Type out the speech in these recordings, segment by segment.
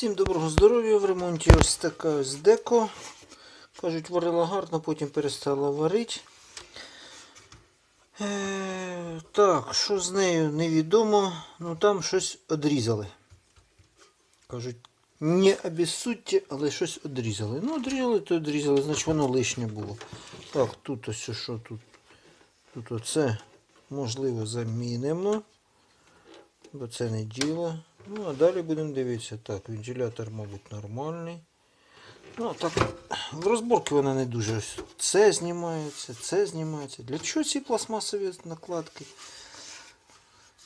Всім доброго здоров'я в ремонті. Ось така ось деко. Кажуть, варила гарно, потім перестала варити. Е, так, що з нею невідомо. Ну там щось одрізали. Кажуть, не обіссудьте, але щось одрізали. Ну, одрізали, то одрізали, значить воно лишнє було. Так, тут ось що тут. Тут оце можливо замінимо. Бо це не діло. Ну, а далі будемо дивитися. Так, вентилятор, мабуть, нормальний. Ну, так, в розборці вона не дуже. Це знімається, це знімається. Для чого ці пластмасові накладки?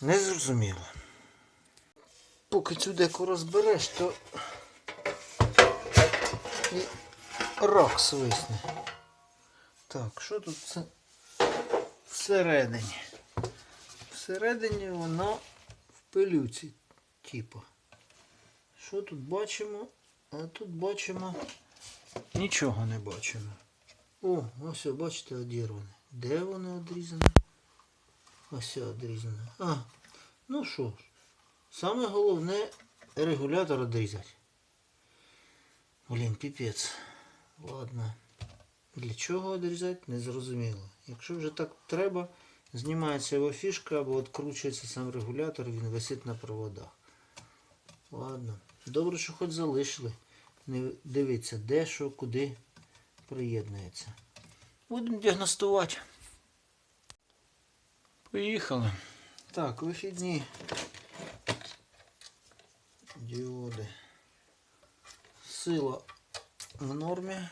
Не зрозуміло. Поки цю деку розбереш, то і рак свисне. Так, що тут це всередині? Всередині вона в пилюці, типу. Що тут бачимо? А тут бачимо. Нічого не бачимо. О, ось, бачите, одірване. Де вони одрізані? Ось одрізане. А, ну що ж. Саме головне регулятор одрізати. Блін, піпець. Ладно. Для чого одрізати, не зрозуміло. Якщо вже так треба, знімається його фішка або відкручується сам регулятор, він висить на проводах. Ладно. Добре, що хоч залишили. Не дивиться, де що, куди приєднується. Будемо діагностувати. Поїхали. Так, вихідні діоди. Сила в нормі.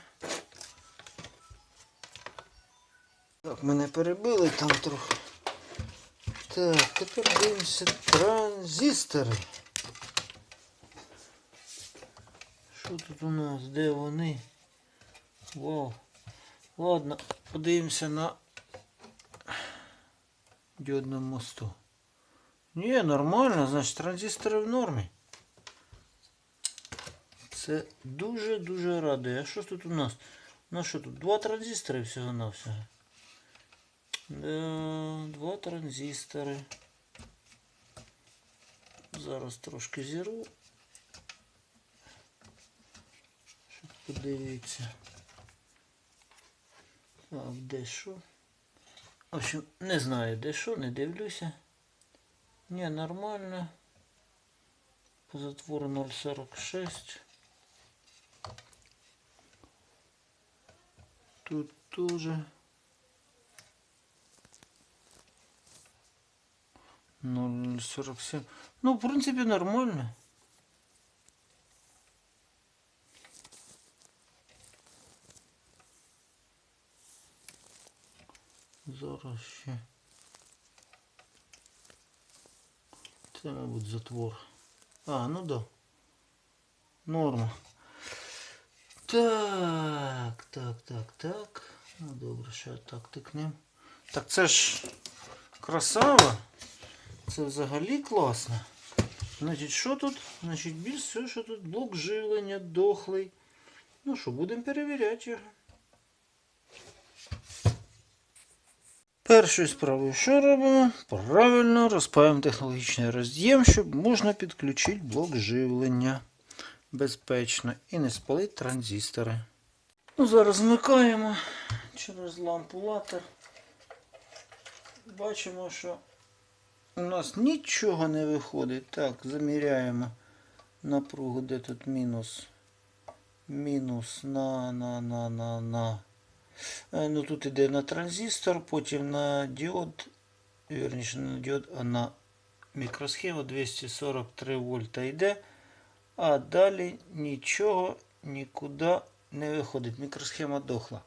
Так, мене перебили там трохи. Так, тепер дивимося транзистори. Що тут у нас? Де вони? Вау. Ладно, подивимося на діодному мосту. Ні, нормально, значить транзистори в нормі. Це дуже-дуже радує. А що тут у нас? Ну що тут? Два транзистори всього-навсього. Да, два транзистори. Зараз трошки зірву. Щоб подивитися. Так, де що? В общем, не знаю де що, не дивлюся. Ні, нормально. По затвору 0,46. Тут тоже. 0,47. Ну, в принципе, нормально. Зараз ще. Це, мабуть, затвор. А, ну да. Норма. Так, так, так, так. Ну добре, ще так тикнем. Так це ж красава. Це взагалі класно. Значить, що тут? Значить, більш все, що тут блок живлення, дохлий. Ну що, будемо перевіряти його. Першою справою, що робимо? Правильно розпаємо технологічний роз'єм, щоб можна підключити блок живлення безпечно і не спалити транзистори. Ну, зараз вмикаємо через лампу латер. Бачимо, що у нас нічого не виходить. Так, заміряємо напругу, де тут мінус. Мінус на, на, на, на, на. Е, Ну тут іде на транзистор, потім на діод, вірніше на діод, а на мікросхему 243 вольта йде. А далі нічого нікуди не виходить. Мікросхема дохла.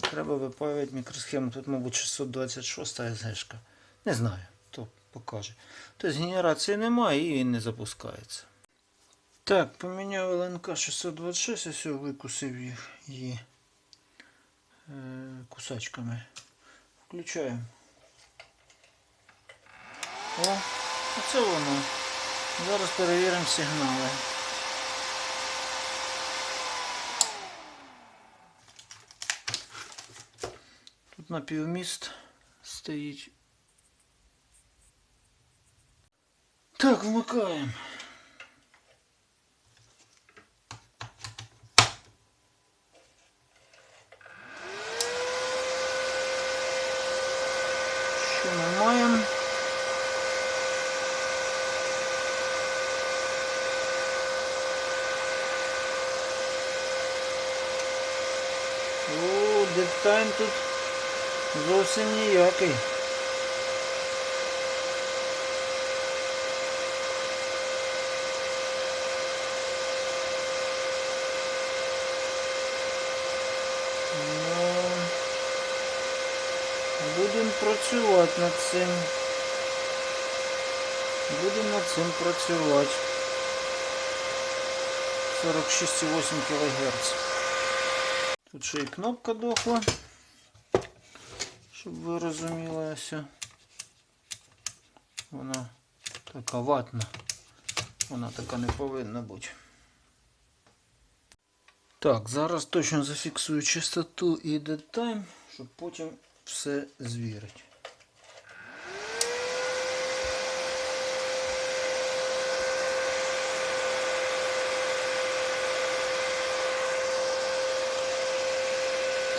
Треба випаювати мікросхему. Тут, мабуть, 626 СГшка. Не знаю, то покаже. Тобто генерації немає і він не запускається. Так, поміняв ЛНК 626, ось викусив її кусачками. Включаємо. О, оце воно. Зараз перевіримо сигнали. Тут напівміст стоїть. Так, вмикаємо. О, дедтайм тут зовсім ніякий. Ну, будемо працювати над цим. Будемо над цим працювати. 46,8 кГц. Тут ще і кнопка дохла, щоб ви розуміли ось. Вона така ватна. Вона така не повинна бути. Так, зараз точно зафіксую чистоту і детайм, щоб потім все звірити.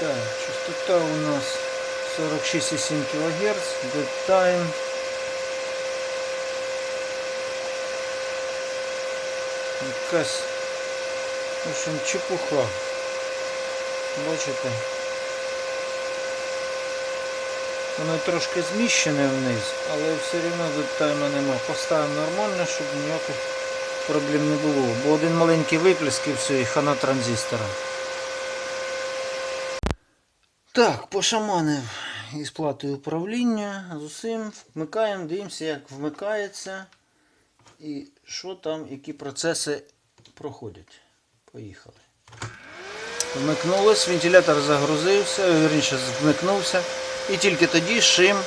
Так, частота у нас 46,7 кГц, детайм. Якась, в общем, чепуха. Бачите? Воно трошки зміщене вниз, але все рівно детайма нема. Поставив нормально, щоб ніяких проблем не було. Бо один маленький виплеск і все, і хана транзистора. Так, пошаманив із платою управління з усім. Вмикаємо, дивимося, як вмикається і що там, які процеси проходять. Поїхали. Вмикнулось, вентилятор загрузився, вірніше вмикнувся. І тільки тоді шим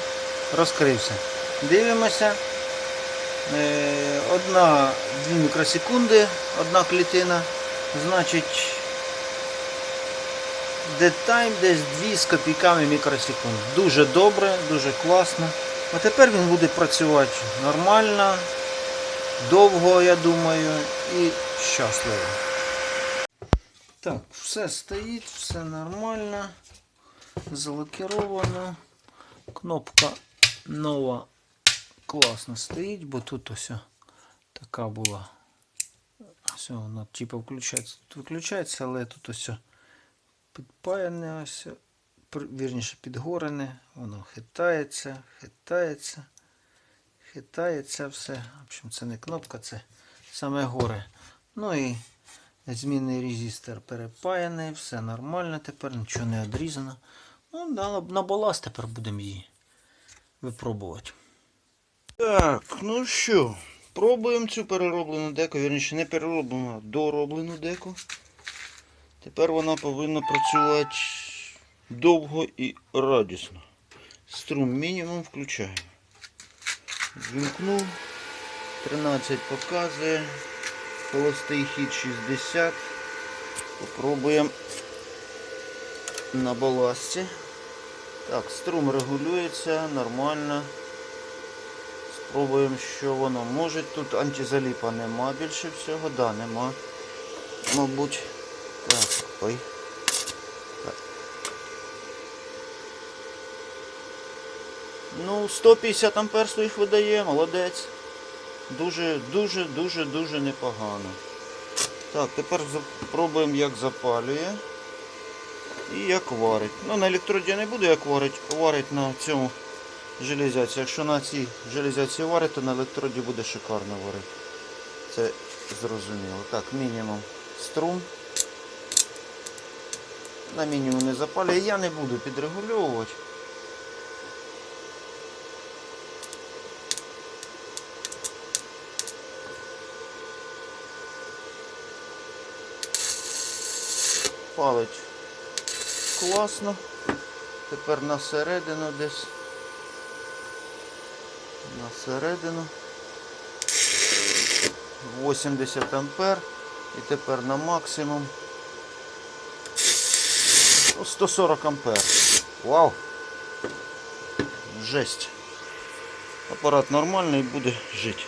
розкрився. Дивимося. Е, Одна 2 мікросекунди, одна клітина. Значить, детайм десь 2 з копійками мікросекунд. Дуже добре, дуже класно. А тепер він буде працювати нормально, довго, я думаю, і щасливо. Так, все стоїть, все нормально. Залакіровано. Кнопка нова класно стоїть, бо тут ось така була. Все, вона типу включається. Тут виключається, але тут ось підпаяне, ось, вірніше підгорене, воно хитається, хитається, хитається все. В общем, це не кнопка, це саме горе. Ну і змінний резистор перепаяний, все нормально тепер, нічого не одрізано. Ну, на, баласт тепер будемо її випробувати. Так, ну що, пробуємо цю перероблену деку, вірніше не перероблену, а дороблену деку. Тепер вона повинна працювати довго і радісно. Струм мінімум включаємо. Вімкнув. 13 показує. Холостий хід 60. Попробуємо на баласті. Так, струм регулюється нормально. Спробуємо, що воно може. Тут антизаліпа нема більше всього, да, нема. Мабуть. Так, ой. Ну, 150 ампер своїх видає, молодець. Дуже, дуже, дуже, дуже непогано. Так, тепер спробуємо, як запалює і як варить. Ну, на електроді я не буду як варить, варить на цьому железяці. Якщо на цій железяці варить, то на електроді буде шикарно варити. Це зрозуміло. Так, мінімум струм. На мінімум не запалює. Я не буду підрегульовувати. Палить класно. Тепер на середину десь. На середину. 80 ампер. І тепер на максимум. Ну, 140 ампер. Вау! Жесть. Апарат нормальний буде жити.